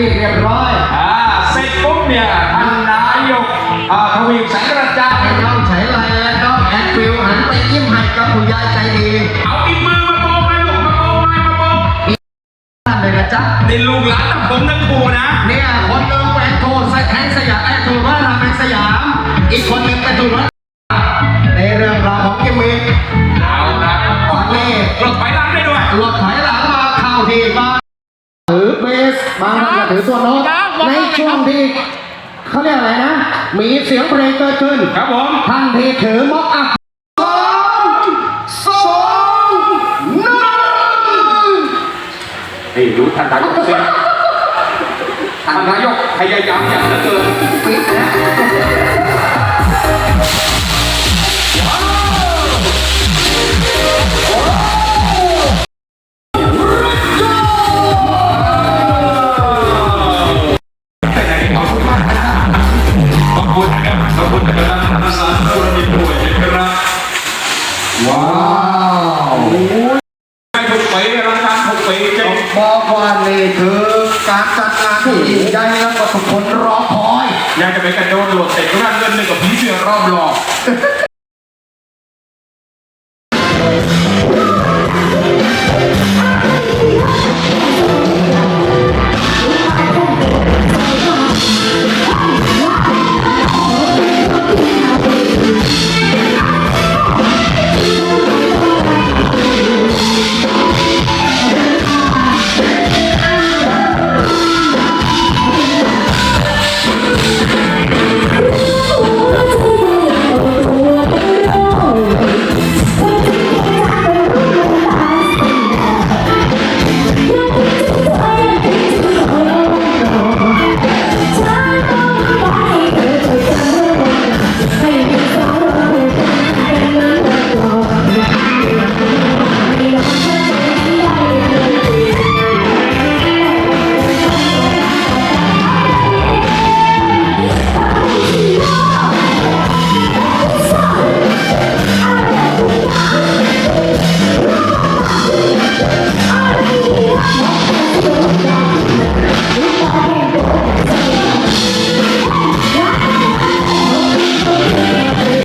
ที่เรียบร้อยอ่าเสร็จปุ๊บเนี่ยท่านนายกอ่าทวีแสงกระจ่างไอ้น้องใช้ไลน์และน้องแอดฟิลหันไปยิ้มให้กับผู้ยายใจดีเอาอีกมือมาโบกเลยลูกมาโบกเลยมาโบกท่านเลยนะจ๊ะนี่ลูกหลานของผมทั้งคู่นะเนี่ยคนหนึ่งเป็นโทษแห่งสยามแอนทูว่าราเป็นสยาม อีกคนหนึ่งเป็นทูว่าในเรื่องราวของกิมมิคเอาละตอนนี้รถไฟลังได้ด้วยรถถอยหลังมาเข้าที่บ้านถือเบ สบางท่านก็ถือตัวโน้ตในช่วงที่เขาเรียกอะไรนะ มีเสียงเพลงเกิดขึ้นครับผมท่านที่ถือม็อกอัพสองสองหนึ่งนี่ดูท่านนายกสิท่านนายกพยายามอย่างเหลือเกินปิดแล้ ปีจริงบอกว่านี่คือการจัดงานที่ยิ่งใหญ่และประสบผลรอคอยอยากจะไปกระโดดโหลดเตะกระเงินหนึ่งกับผีเสื้อรอบหลอก